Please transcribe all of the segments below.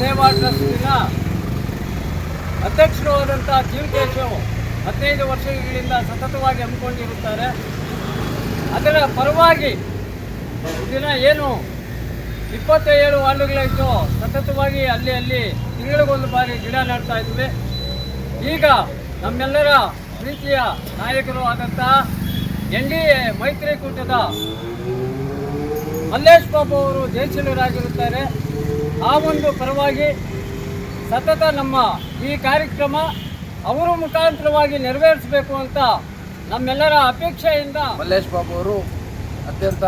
ಸೇವಾ ಟ್ರಸ್ಟಿನ ಅಧ್ಯಕ್ಷರು ಆದಂಥ ಜೀವಕೇಶವ್ ಹದಿನೈದು ವರ್ಷಗಳಿಂದ ಸತತವಾಗಿ ಹಮ್ಮಿಕೊಂಡಿರುತ್ತಾರೆ. ಅದರ ಪರವಾಗಿ ದಿನ ಏನು ಇಪ್ಪತ್ತೇಳು ವಾರ್ಡುಗಳಿತ್ತು ಸತತವಾಗಿ ಅಲ್ಲಿ ಅಲ್ಲಿ ತಿಂಗಳಿಗೊಂದು ಬಾರಿ ಗಿಡ ನಡ್ತಾ ಇದ್ವಿ ಈಗ ನಮ್ಮೆಲ್ಲರ ಪ್ರೀತಿಯ ನಾಯಕರು ಆದಂತಹ ಎನ್ ಡಿ ಎ ಮೈತ್ರಿಕೂಟದ ಮಲ್ಲೇಶ್ ಬಾಬು ಅವರು ಜಯಶೀಲರಾಗಿರುತ್ತಾರೆ ಆ ಒಂದು ಪರವಾಗಿ ಸತತ ನಮ್ಮ ಈ ಕಾರ್ಯಕ್ರಮ ಅವರ ಮುಖಾಂತರವಾಗಿ ನೆರವೇರಿಸಬೇಕು ಅಂತ ನಮ್ಮೆಲ್ಲರ ಅಪೇಕ್ಷೆಯಿಂದ ಮಲ್ಲೇಶ್ ಬಾಬು ಅವರು ಅತ್ಯಂತ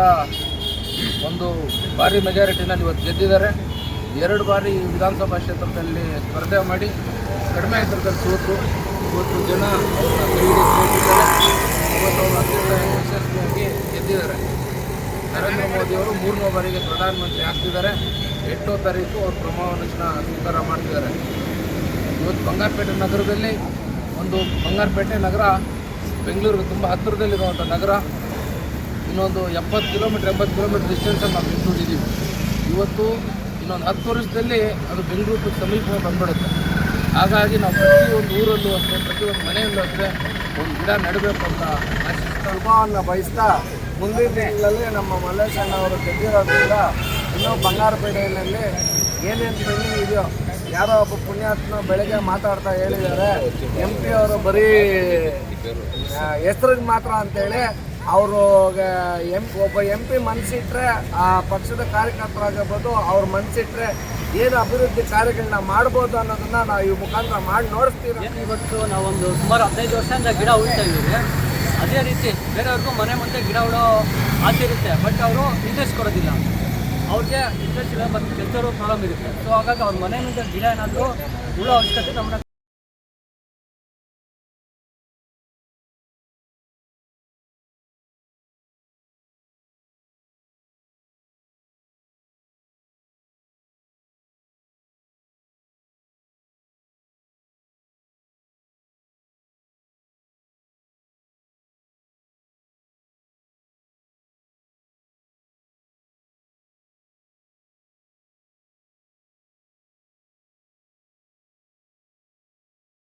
ಒಂದು ಭಾರಿ ಮೆಜಾರಿಟಿನಲ್ಲಿ ಇವತ್ತು ಗೆದ್ದಿದ್ದಾರೆ. ಎರಡು ಬಾರಿ ವಿಧಾನಸಭಾ ಕ್ಷೇತ್ರದಲ್ಲಿ ಸ್ಪರ್ಧೆ ಮಾಡಿ ಕಡಿಮೆ ಅಂತರದಲ್ಲಿ ಸೋತು. ಇವತ್ತು ಜನ ಇವತ್ತು ಯಶಸ್ವಿಯಾಗಿ ಗೆದ್ದಿದ್ದಾರೆ. ನರೇಂದ್ರ ಮೋದಿಯವರು ಮೂರನೇ ಬಾರಿಗೆ ಪ್ರಧಾನಮಂತ್ರಿ ಆಗ್ತಿದ್ದಾರೆ. ಎಂಟನೇ ತಾರೀಕು ಅವರು ಪ್ರಮಾಣ ವಚನ ಸ್ವೀಕಾರ ಮಾಡ್ತಿದ್ದಾರೆ. ಇವತ್ತು ಬಂಗಾರಪೇಟೆ ನಗರದಲ್ಲಿ ಒಂದು ಬಂಗಾರಪೇಟೆ ನಗರ, ಬೆಂಗಳೂರಿಗೆ ತುಂಬ ಹತ್ತಿರದಲ್ಲಿರುವಂಥ ನಗರ. ಇನ್ನೊಂದು ಎಪ್ಪತ್ತು ಕಿಲೋಮೀಟ್ರ್, ಎಂಬತ್ತು ಕಿಲೋಮೀಟ್ರ್ ಡಿಸ್ಟೆನ್ಸಲ್ಲಿ ನಾವು ಇಟ್ಕೊಂಡಿದ್ದೀವಿ ಇವತ್ತು ಇನ್ನೊಂದು ಹತ್ತು ವರ್ಷದಲ್ಲಿ ಅದು ಬೆಂಗಳೂರು ಸಮೀಪ ಬಂದ್ಬಿಡುತ್ತೆ. ಹಾಗಾಗಿ ನಾವು ಪ್ರತಿಯೊಂದು ಊರಲ್ಲೂ ಅಷ್ಟೇ ಪ್ರತಿಯೊಂದು ಮನೆಯಲ್ಲೂ ಅಷ್ಟೇ ಒಂದು ಗಿಡ ನೆಡಬೇಕು ಅಂತ ಸ್ವಲ್ಪವನ್ನು ಬಯಸ್ತಾ ಮುಂದಿನ ತಿಂಗಳಲ್ಲಿ ನಮ್ಮ ಮಲ್ಲೇಶ್ ಅಣ್ಣ ಅವರು ಗೆದ್ದಿರೋದ್ರಿಂದ ಇನ್ನೂ ಬಂಗಾರಪೇಟೆಯಲ್ಲಿ ಏನೇನು ಟ್ರೈನಿಂಗ್ ಇದೆಯೋ, ಯಾರೋ ಒಬ್ಬ ಪುಣ್ಯಾತ್ಮ ಬೆಳಗ್ಗೆ ಮಾತಾಡ್ತಾ ಹೇಳಿದ್ದಾರೆ ಎಂ ಪಿ ಅವರು ಬರೀ ಹೆಸರಿಗೆ ಮಾತ್ರ ಅಂತೇಳಿ ಅವರು ಎಂ, ಒಬ್ಬ ಎಂ ಪಿ ಮನಸ್ಸಿಟ್ರೆ ಆ ಪಕ್ಷದ ಕಾರ್ಯಕರ್ತರಾಗಿರ್ಬೋದು, ಅವ್ರ ಮನಸ್ಸಿಟ್ರೆ ಏನು ಅಭಿವೃದ್ಧಿ ಕಾರ್ಯಗಳನ್ನ ಮಾಡ್ಬೋದು ಅನ್ನೋದನ್ನ ನಾವು ಈ ಮುಖಾಂತರ ಮಾಡಿ ನೋಡಿಸ್ತೀವಿ. ಇವತ್ತು ನಾವೊಂದು ಸುಮಾರು ಹದಿನೈದು ವರ್ಷದಿಂದ ಗಿಡ ಉಳಿತಾ ಇದ್ದೀವಿ. ಅದೇ ರೀತಿ ಬೇರೆಯವ್ರಿಗೂ ಮನೆ ಮುಂದೆ ಗಿಡ ಉಡೋ ಆಸೆ ಇರುತ್ತೆ, ಬಟ್ ಅವರು ಇಂಟ್ರೆಸ್ಟ್ ಕೊಡೋದಿಲ್ಲ ಅವ್ರಿಗೆ ಇಂಟ್ರೆಸ್ಟ್ ಇಲ್ಲ ಮತ್ತು ಪ್ರಾಬ್ಲಮ್ ಇರುತ್ತೆ. ಸೊ ಹಾಗಾಗಿ ಅವ್ರ ಮನೆ ಮುಂದೆ ಗಿಡ ಏನಾದರೂ ಹುಳ ಅವಶ್ಯಕತೆ ನಮ್ಮನ್ನ